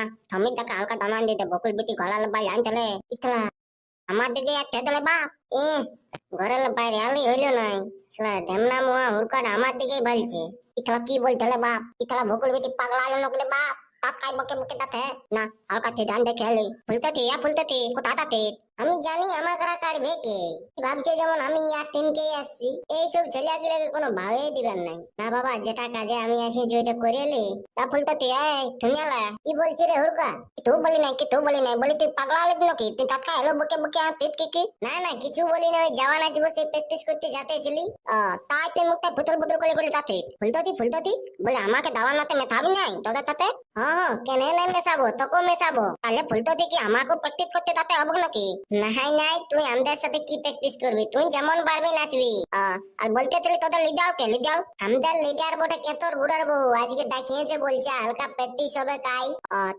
না থমির তাকে হালকা দানা দিতে বকুল বিটি ঘোড়ালে বাই আনতলে ইতলা, আমার দিকে এক তেদলে বাপ। এ, ঘরের বাইরে আলি হইল নাই। সেলা ঢেমনা মুয়া হুড়কাট আমার দিকেই বলছে। ইতলা, কি বলতলে বাপ? ইতলা, বকুল বিটি পাগলা আলো নকলে বাপ? তাত কাই বকে বকে তাতে না, হালকা তে দান দেখে আলি ফুলতে থি ইয়া ফুলতে থি কোথা তাতে আমি জানি আমার কারা কাটবে কে ভাবছে যেমন আমি ইয়ার টিমকে আসছি। এইসব ছেলেগুলোকে কোনো ভাবে দিবেন নাই। না বাবা যেটা কাজে আমি এসেছি ওইটা করে এলি। তা ফুলতে তুই এই ঠুনিয়ালা। কি বলছি রে হুড়কা? তুই বলি নাই কি তুই বলি নাই? বলি তুই পাগলা হলি নাকি? তুই টাকা এলো বকে বকে আর পেট কি কি? না না কিছু বলি না ওই জওয়ান আজ বসে প্র্যাকটিস করতে যেতে ছিলি। ও, তাই তুই মুখটা ফুটল ফুটল করে করে তাতে ফুলততি ফুলততি? বলে আমাকে দাওয়ার নাতে মেথাবি নাই তোদের তাতে? হ্যাঁ হ্যাঁ কেন নাই মেশাবো তোকেও মেশাবো। তাহলে ফুলততি কি আমাকেও প্র্যাকটিস করতে তাতে হবে নাকি? নাই নাই, তুই আমাদের সাথে কি প্র্যাকটিস করবি? তুই যেমন পারবি নাচবি। আর বলতে তুই তোদের লিডার কে? লিডার আমাদের লিডার বটে কেতর ঘুরার বউ? আজকে ডাকিয়েছে বলছে, হালকা প্র্যাকটিস হবে তাই।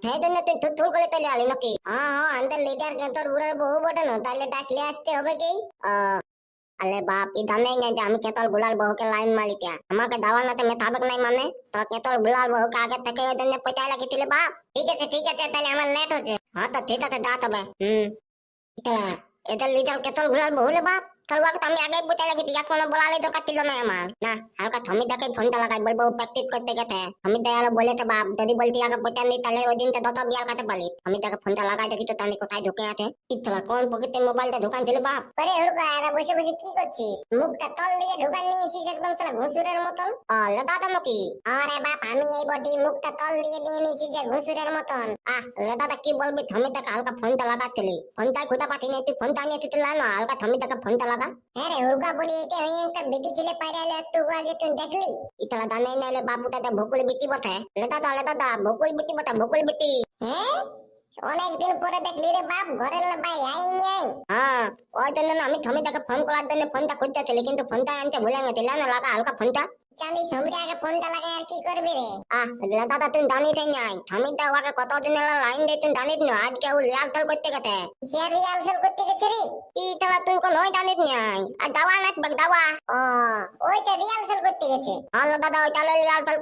তাই জন্য তুই থুর করে চলে আলি নাকি? হ্যাঁ হ্যাঁ আমাদের লিডার কেতর ঘুরার বউ বটে না? তাহলে ডাকলে আসতে হবে কি? আলে বাপ ই জানেই না যে আমি কেতল গুলাল বহুকে লাইন মারি কে? আমাকে দাওয়া নাতে মেথাবেক নাই মানে? তো কেতল গুলাল বহুকে আগে থেকে ওই জন্য পয়সা লাগি তুলে বাপ? ঠিক আছে ঠিক আছে তাহলে আমার লেট হচ্ছে। হ্যাঁ তো, ঠিক আছে দাঁত হবে হুম। এটা এটা লিডার কেতল গুলাল বহুলে বাপ তোর তো আমি আগে বুঝতে লাগি তুই কোনো বলালে দরকার ছিল না আমার না হালকা থমি দেখে ফোনটা লাগাই বলব প্র্যাকটিস করতে গেছে আমি আরও বলে তো বাপ যদি বলতি আগে পয়সা নি তাহলে ওই দিনটা দত বিয়ার কাটে পালি। আমি তাকে ফোনটা লাগাই দেখি তো তাহলে কোথায় ঢুকে আছে। পিতলা কোন পকেটে মোবাইলটা ঢুকান ছিল বাপ? আরে হুড়কা এরা বসে বসে কি করছিস মুখটা তল দিয়ে ঢোকান নিয়েছিস একদম সালা ঘুষুরের মতন? ও লেদা নাকি আরে বাপ আমি এই বটি মুখটা তল দিয়ে দিয়ে নিয়েছি যে ঘুষুরের মতন। আহ লেদাটা কি বলবি? থমি তাকে হালকা ফোনটা লাগাচ্ছিলি ফোনটাই খুঁজে পাতি নাই তুই ফোনটা নিয়ে তুই না হালকা থমি তাকে ফোনটা লাগা হ্যাঁ রে বলি এটা একটা বিটি ছেলে পাইরা এলো একটু আগে তুই দেখলি? ইতলা দানাই না এলে বাবু দাদা ভকুল বিটি বটে। ভকুল বিটি বটে ভকুল বিটি। হ্যাঁ? অনেকদিন পরে দেখলি রে বাপ ঘরে ভাই আই নাই হ্যাঁ ওই জন্য আমি থমি তাকে ফোন করার জন্য ফোনটা খুঁজতেছিলি কিন্তু ফোনটা আনতে ভুলে গেছিল না লাগা হালকা ফোনটা চাঁদি সমরে আগে ফোনটা লাগাই আর কি করবি রে? আহ তুই জানিস নাই। ওকে কতদিন হলো লাইন দিয়ে তুই জানিস না? আজকে ও করতে গেছে। রিহার্সাল করতে গেছে রে? ইতলা তুই কোন ওই নাই আর দাওয়া দাওয়া। ও ওইটা রিহার্সাল করতে গেছে। হ্যালো দাদা ওই তাহলে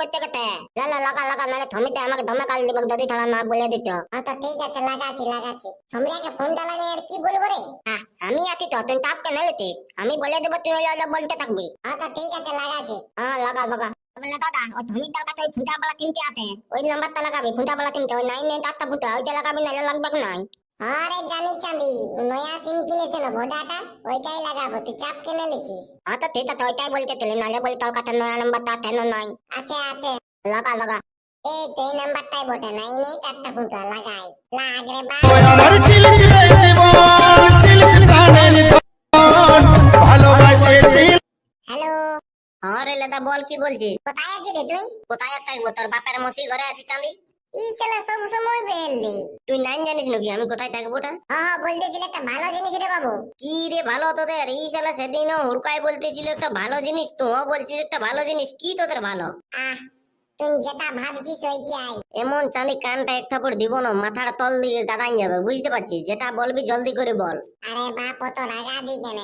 করতে গেছে। লালা লাগা লাগা নালে থমিতে আমাকে দিবে যদি তাহলে না বলে দিত। আচ্ছা ঠিক আছে লাগাচ্ছি লাগাচ্ছি। সমরিয়াকে ফোনটা লাগাই আর কি বলব রে? আহ, আমি আছি তো তুই চাপ কেন নিলি আমি বলে দেবো তুই বলতে থাকবি। আচ্ছা ঠিক আছে লাগাচ্ছি। হ্যাঁ লাগা লাগা বলে দাদা ও ধমির দরকার ওই ফুটা বালা তিনটে আছে ওই নাম্বারটা লাগাবি ফুটা বালা তিনটে। ওই নাইন নাইন চারটা ফুটা। ওইটা লাগাবি নাহলে লাগবে নাই। আরে জানি চাঁদি নয়া সিম কিনেছে ভোডাটা ওইটাই লাগাবো। তুই চাপ কিনে লিছিস? হ্যাঁ তো ঠিক আছে ওইটাই বলতে চলে নাহলে বলি তোর কাছে নয়া নাম্বারটা আছে না নাই। আছে আছে। লাগা লাগা এই তো এই নাম্বারটাই বটে। নাই নেই চারটা ফুটা লাগাই। লাগ রে বা। আরে লেদা বল কি বলছিস? কোথায় আছিস রে তুই? কোথায় থাকব? তোর বাপের মসি ঘরে আছি চাঁদি। ই শালা সব সময় বেললি তুই নাইন জানিস নাকি? আমি কোথায় থাকব ওটা? হ্যাঁ বলতেছিল একটা ভালো জিনিস রে বাবু। কি রে ভালো তোদের? এই শালা সেদিনও হুড়কায় বলতেছিল একটা ভালো জিনিস তুইও বলছিস একটা ভালো জিনিস। কি তোদের ভালো? আহ তুই যেটা ভাবছিস ওইটাই। এমন চাঁদি কানটা এক করে দিব না মাথার তল দিয়ে দাদাই যাবে বুঝতে পারছিস? যেটা বলবি জলদি করে বল। আরে বাপ অত রাগা দি কেন?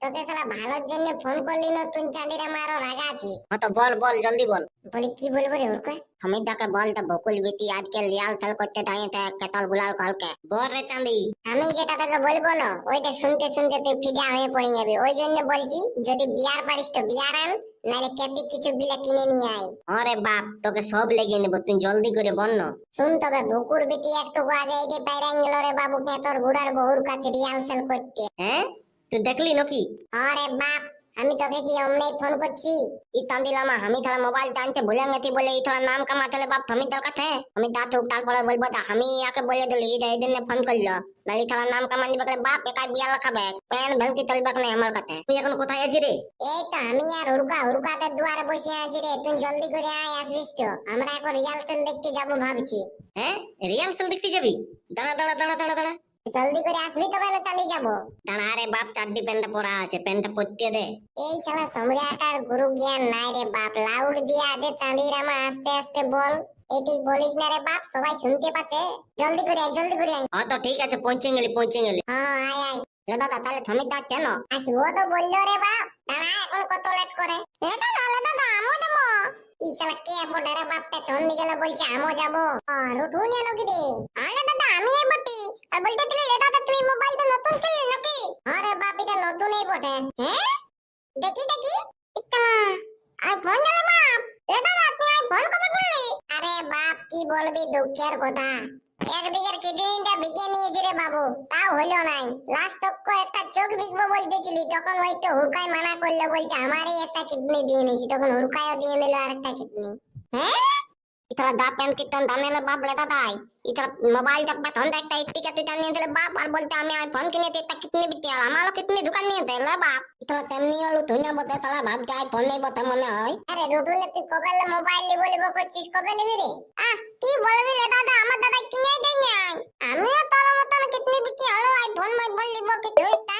তোকে শালা ভালোর জন্য ফোন করলি নতুন চাঁদির আমারও রাগা আছিস হ্যাঁ তো বল বল জলদি বল। বলি কি বলব রে ওরকে সমিতাকে বল তো বকুল বিটি আজকে লিয়াল থাল করতে দাঁড়িয়ে কেতল গুলাল কলকে। বল রে চাঁদি। আমি যেটা তোকে বলব না ওইটা শুনতে শুনতে তুই ফিদা হয়ে পড়ে যাবি। ওই জন্য বলছি যদি বিয়ার পারিস তো বিয়ার আন নাহলে ক্যাপি কিছু বিলে কিনে নিয়ে আয়। আরে বাপ তোকে সব লেগে নেব তুই জলদি করে বল না। শুন তবে বুকুর বিটি একটু আগে এই যে বাইরাং গেল রে বাবু কে তোর ঘুরার বহুর কাছে রিহার্সাল করতে। হ্যাঁ? তুই দেখলি নাকি? আরে বাপ আমি তোকে কি অমনি ফোন করছি? ই তান্দিলামা আমি থালা মোবাইল টানতে ভুলে গেছি বলে এই থালা নাম কামাতে বাপ আমি তোর কাছে? আমি তা ঠুক তারপরে বলব তা আমি ইয়াকে বলে দিলি এই জন্য ফোন করল। নালি থালা নাম কামান দিবে বাপ একাই বিয়া লাখাবে প্যান ভেলকি চলবে না আমার কাছে? তুই এখন কোথায় আছিস রে? এই তো আমি আর হুড়কা হুড়কাতে দুয়ারে বসে আছি রে তুই জলদি করে আয় আসবিস তো। আমরা এখন রিহার্সাল দেখতে যাব ভাবছি। হ্যাঁ রিহার্সাল দেখতে যাবি? দাঁড়া দাঁড়া দাঁড়া দাঁড়া দাঁড়া। জলদি করে আসবি তবে না চালিয়ে যাব। দাঁড়া রে বাপ চারটি প্যান্টটা পরা আছে প্যান্টটা পরতে দে। এই শালা সম্রাটার গুরু জ্ঞান নাই রে বাপ লাউড দিয়া দে চাঁদির আমা আস্তে আস্তে বল। এটি বলিস না রে বাপ সবাই শুনতে পাচ্ছে? জলদি করে আয় জলদি করে আয়। হ্যাঁ তো ঠিক আছে পৌঁছে গেলি পৌঁছে গেলি। হ্যাঁ আয় আয়। রে দাদা তাহলে থমি দা কেন? আসব তো বলল রে বাপ। দাঁড়া এখন কত লেট করে? এ দাদা এ দাদা আমো দেবো। ই শালা কে বটে রে বাপ পেছন দিকে গেলে বলছে আমও যাব। রুটু নিয়ে নাকি রে আরে দাদা আমি এই বটি আর বলতে দিলে লে দাদা তুমি মোবাইলটা নতুন কিনলি নাকি আরে বাপ এটা নতুনই বটে হ্যাঁ দেখি দেখি। ইক্কা আর ফোন গেলে বাপ। এ দাদা তুই আইফোন কবে করলি? আরে বাপ কি বলবি দুঃখের কথা। একদিকের কিডনিটা বিকে নিয়েছি রে বাবু তাও হলো নাই। লাস্ট তক্ক একটা চোখ বিকবো বলতেছিলি তখন ওই তো হুড়কাই মানা করল বলছে আমারই একটা কিডনি দিয়ে নিয়েছি। তখন হুড়কাইও দিয়ে নিল আর একটা কিডনি। হ্যাঁ? ইতলা দা পেন কিতন দানেলে বাপ লে দাদাই। ইতলা মোবাইল দেখ বেতন দেখতে ইত্তিকে তুই নিয়ে দিলে বাপ আর বলতে আমি আইফোন কিনে একটা কিডনি বিতে আমারও কিডনি দোকান নিয়ে দিলে বাপ। ইতলা তেমনি হলো তুই না বলতে তাহলে ভাব যে ফোন নেই বলতে মনে হয়। আরে রুটুলে তুই কবে লে মোবাইল লি বলিব করছিস কবে লিবি রে? আহ কি বলবি রে দাদা আমার দাদা কিনে দেই নাই আমিও তোর মতন কিডনি বিকি হলো আইফোন মাইফোন লিব কিছু একটা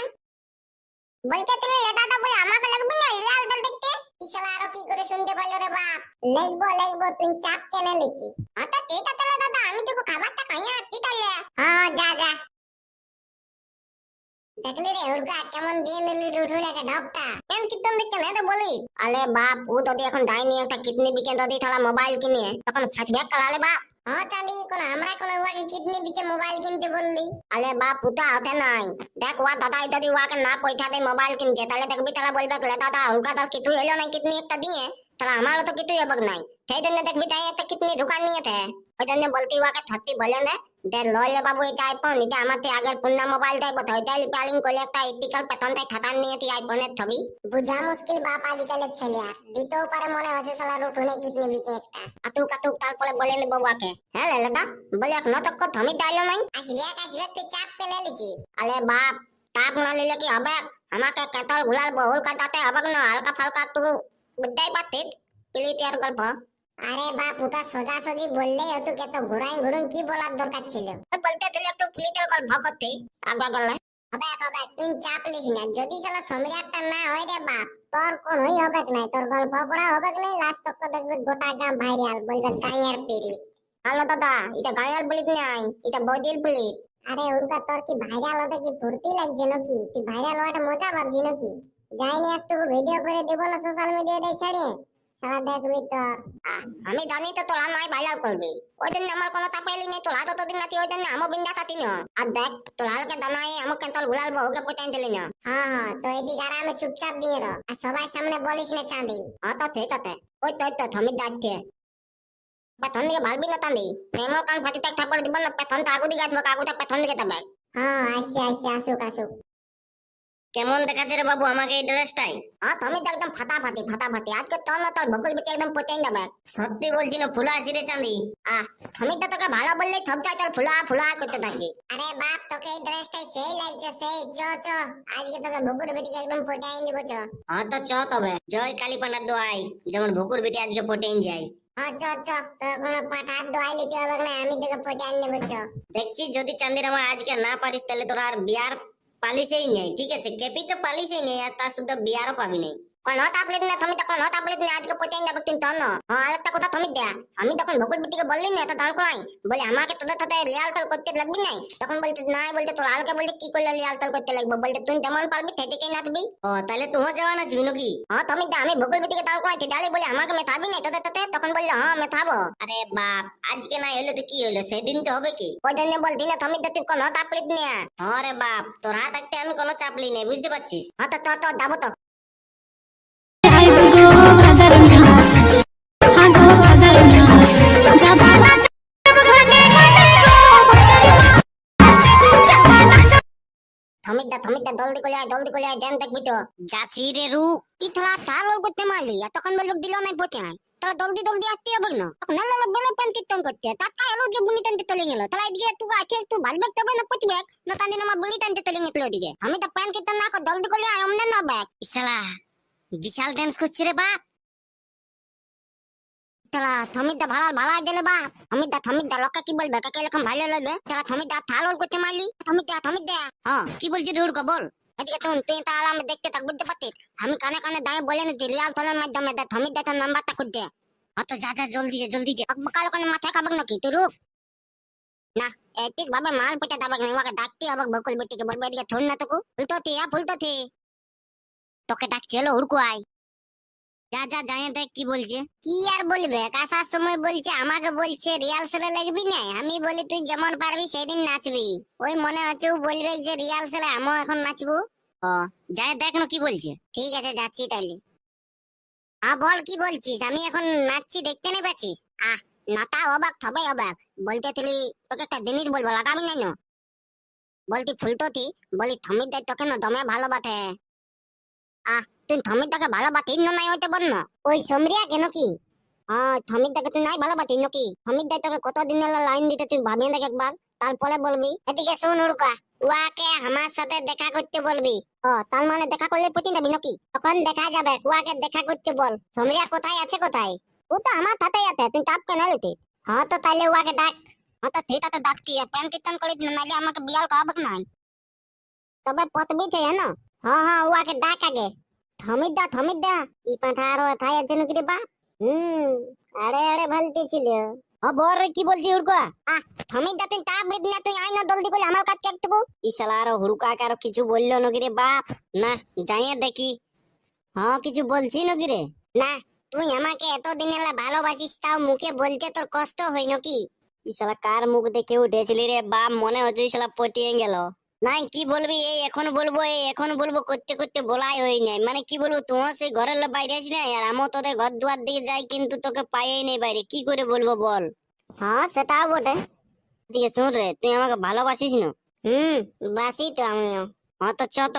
বলতে তুই লে দাদা বলে আমাকে লাগবে না লাল দল দেখতে ইশালা আরও কি করে শুনতে পারল রে বাপ লাগবো লাগবো তুই চাপ কেনে লিখিস আচ্ছা ঠিক আছে রে দাদা? আমি তোকে খাবারটা খাইয়া আসছি তাহলে। হ্যাঁ যা যা। দেখলি রে উর্গা কেমন দিয়ে নিলি রুটুলেকে ঢপটা? পেন কিতন দেখতে নেই তো বলি? আলে বাপ, ও যদি এখন যায়নি একটা কিডনি বিকে যদি তাহলে মোবাইল কিনে, তখন ফাঁসবে কালালে বাপ। হ্যাঁ চাঁদি, কোন আমরা কোন ওয়াকে কিডনি বিকে মোবাইল কিনতে বললি? আলে বাপ পুতা হতে নাই। দেখ ওয়া দাদাই যদি ওয়াকে না পয়সা দেয় মোবাইল কিনতে, তাহলে দেখবি তারা বলবে, লে দাদা উল্কা তার কিছু এলো না কিডনি একটা দিয়ে? তাহলে আমারও তো কিছুই হবে নাই। সেই জন্য দেখবি তাই একটা কিডনি দোকান নিয়েছে ওই জন্য বলতে ওয়াকে থাকতে বলে না। দে লইলে বাবু এটা আইফোন এটা আমার আগের পুন্না মোবাইল দেয় বোধ হয় তাই প্যালিং করলে একটা ইটিকাল তাই থাকার নিয়ে তুই আইফোনের ছবি। বুঝা মুশকিল বাপ আজকালের ছেলে আর। দিতেও পারে মনে হচ্ছে সালা রুটুনে কিডনি বিকে একটা। আতুক আতুক তারপরে বলে নেব ওয়াকে। হ্যাঁ লে দাদা বলে এক নতক্ক থমি ডাইলো নাই। আসবে আসবে তুই চাপ পেলে লিছিস। আলে বাপ তাপ না নিলে কি হবে? আমাকে কেতল গুলাল বহুল কাটাতে হবে না হালকা ফালকা একটু বুঝতেই পারতিস পিলিটিয়ার গল্প। আরে বাপ ওটা সোজা সোজি বললেই হতো কে তো ঘুরাই ঘুরুন কি বলার দরকার ছিল। বলতে দিলে একটু পিলিটিয়ার গল্প করতে আগা গেলে। হবে হবে তুই চাপ লিস না যদি সালা সম্রাটটা না হয় রে বাপ তোর কোন হই হবে নাই তোর গল্প পড়া হবে নাই লাস্ট তক দেখবে গোটা গ্রাম ভাইরাল বলবে গায়ের পিড়ি হ্যালো দাদা এটা গায়াল বলিত নাই এটা বদিল বলিত আরে উর্গা তোর কি ভাইরাল হতে কি ফুর্তি লাগছে নাকি তুই ভাইরাল হওয়াটা মজা পাবছি নাকি যাইনি একটু ভিডিও করে দেবো না সোশ্যাল মিডিয়াতে ছাড়ে। সারা দেখবি তোর আহ, আমি জানি তো তোরা নয় ভাইরাল করবি। ওই জন্য আমার কোনো তাপাইলি নেই তোরা তো তোদিন নাতি ওই জন্য আমও বিন্দা তাতি ন। আর দেখ তোরা হালকে দানাই আমও কেতল গুলাল বহুকে পচাই দিলি না। হ্যাঁ হ্যাঁ তো এদিকে আরামে চুপচাপ দিয়ে রো। আর সবাই সামনে বলিস না চাঁদি। হ্যাঁ তো ঠিক আছে। ওই তো তো থমি যাচ্ছে। পেথন দিকে ভালবি না তান্দি নেমর কান ফাটি তাক থাপড় দিব না পেথন আগু দিকে আসবে আগুটা পেথন দিকে যাবে। হ্যাঁ আসছে আসছে আসুক আসুক। কেমন দেখাচ্ছে রে বাবু আমাকে এই ড্রেসটাই? হ্যাঁ তুমি তো একদম ফাটাফাটি ফাটাফাটি। আজকে তোর না তোর বকুল বিটি একদম পচাই যাবে সত্যি বলছি না ফুলা আসি রে চাঁদি। আহ তুমি তো তোকে ভালো বললেই সব চাই তোর ফুলা ফুলা করতে থাকি। আরে বাপ তোকে এই ড্রেসটাই সেই লাগছে সেই চ চ। আজকে তোকে বকুর বেটিকে একদম ফোটাই দিব চ হ্যাঁ তো চ তবে। জয় কালী পানার দোয়াই যেমন ভুকুর বিটি আজকে পটেন যাই হ্যাঁ নেব দেখছি যদি চাঁদির আমার আজকে না পারিস তাহলে তোর আর বিয়ার পালিশেই নেই ঠিক আছে? কেপি তো পালিশেই নেই আর তার শুদ্ধ বিয়ারও পাবি নেই। কোন তাপলিত না তুমি তখন তাপলিত না আজকে পচাই যাবে কিন্তু না আরেকটা কথা তুমি দেয়া। আমি তখন ভকুল বললি না তো দাঁড় করাই। বলে আমাকে তোদের সাথে রিয়াল তাল করতে লাগবি নাই? তখন বলতে নাই বলতে তোর আলকে বলতে কি করলে রিয়াল তাল করতে লাগবে? বলতে তুই যেমন পারবি সেদিকেই নাচবি। ও তাহলে তুমিও যাওয়া নাচবি নাকি? হ্যাঁ তুমি দে আমি ভকুল দাঁড় করাইছি ডালে বলে আমাকে মেথাবি নাই তোদের সাথে? তখন বলল হ্যাঁ মেথাবো। আরে বাপ আজকে না এলো তো কি হলো সেদিন তো হবে কি? ওই জন্য বলতি না তুমি তুই কোনো তাপলিত না হ্যাঁ রে বাপ তোর হাত থাকতে আমি কোনো চাপলি নেই বুঝতে পারছিস? হ্যাঁ তো তো তো যাব তো। থমিদা থমিদা জলদি করে আয় জলদি করে আয় দেন দেখবি তো যাচ্ছি রে রু পিঠলা করতে মারলি বলব দিল নাই আয়। তাহলে জলদি জলদি আসতে হবে না তখন নালা বেলে প্যান কীর্তন করছে তার যে বুনি টানতে চলে গেল। তাহলে এদিকে একটু আছে একটু ভালবে তবে না পচবে না তান আমার বুনি টানতে চলে গেছিল ওদিকে আমি তো প্যান কীর্তন না কর জলদি করে আয় অমনে না ব্যাগ বিশাল ডান্স করছে রে বাপ। তারা থমিদা ভালো ভালো দিলে বাপ। থমিদা থমিদা লোকে কি বলবে? কাকে এরকম ভালো লাগে তারা থমিদা থাল করতে মারলি। থমিদা থমিদা। হ্যাঁ কি বলছিস রুড়কা বল এদিকে তুই তুই তাহলে আমি দেখতে থাক বুঝতে পারছিস? আমি কানে কানে দাঁড়িয়ে বলে নিচ্ছি রিয়াল তোলের মাধ্যমে দে থমিদা তার নাম্বারটা খুঁজছে। অত যা যা জলদি যা জলদি যা। কালো কানে মাথায় খাবে নাকি? তুই রুক না এটিক ভাবে মাল পেটে দাবাক ওকে ডাকতে হবে বকুল বেটিকে বলবে এদিকে থুন না তোকে। থি ফুলতো থি তোকে ডাকছি হলো উড়কু আয় যা যা জানিয়ে দেখ কি বলছে? কি আর বলবে? আসার সময় বলছে আমাকে বলছে রিহার্সালে লাগবি না? আমি বলি তুই যেমন পারবি সেদিন নাচবি। ওই মনে হচ্ছে ও বলবে যে রিহার্সালে আমিও এখন নাচবো। ও যাই দেখ না কি বলছে? ঠিক আছে যাচ্ছি তাইলে। আ বল কি বলছিস? আমি এখন নাচছি দেখতে নেই পাচ্ছিস? আহ নাতা অবাক তবে অবাক। বলতে তুই তোকে একটা জিনিস বলব লাগাবি না না? বলতি ফুলটতি বলি থমির দেয় তোকে না দমে ভালো বাতে আহ তুই থমির দাকে ভালো নাই হইতে ওই সমরিয়া কেন কি হ্যাঁ তুই নাই ভালো তোকে কতদিন লাইন দিতে তুই ভাবিয়ে দেখ একবার। তারপরে বলবি, এদিকে শোন উয়াকে আমার সাথে দেখা করতে বলবি। ও, তার মানে দেখা করলে পুতিন যাবি নাকি? তখন দেখা যাবে, উয়াকে দেখা করতে বল। সমরিয়া কোথায়? আছে কোথায়? ও তো আমার সাথেই আছে, তুই চাপ কেন হ্যাঁ তো তাইলে উয়াকে ডাক। হ্যাঁ তো ঠিক আছে, ডাকছি। প্যান কীর্তন নাইলে আমাকে বিয়াল করাবো নাই? তবে পতবি છે না? হ্যাঁ হ্যাঁ উয়াকে ডাক আগে। থমির দা থমির দা ই পাঁঠা আরও থাই আছে নাকি রে বাপ? হুম আরে আরে ভালতে ছিল। বল রে কি বলছি উড়কা আহ থমির দা তুই তাপ না তুই আই না জলদি করে আমার কাজ কাটবো ই শালা আরও হুড়কা কারও কিছু বলল নাকি রে বাপ? না যাইয়ে দেখি। হ্যাঁ কিছু বলছি নাকি রে? না তুই আমাকে এতদিন এলা ভালোবাসিস তাও মুখে বলতে তোর কষ্ট হয় নাকি? ই শালা কার মুখ দেখে উঠেছিলি রে বাপ? মনে হচ্ছে শালা পটিয়ে গেল। নাই কি বলবি? এই এখন বলব এই এখন বলব করতে করতে বলাই হই নাই। মানে কি বলব তোমার সেই ঘরের বাইরে আছিস না আর আমিও তোদের ঘর দুয়ার দিকে যাই কিন্তু তোকে পাইই নেই বাইরে। কি করে বলব বল? হ্যাঁ সেটাও বটে। ঠিক আছে শোন রে তুই আমাকে ভালোবাসিস না? হুম। বাসি তো আমিও। হ্যাঁ তো চ তো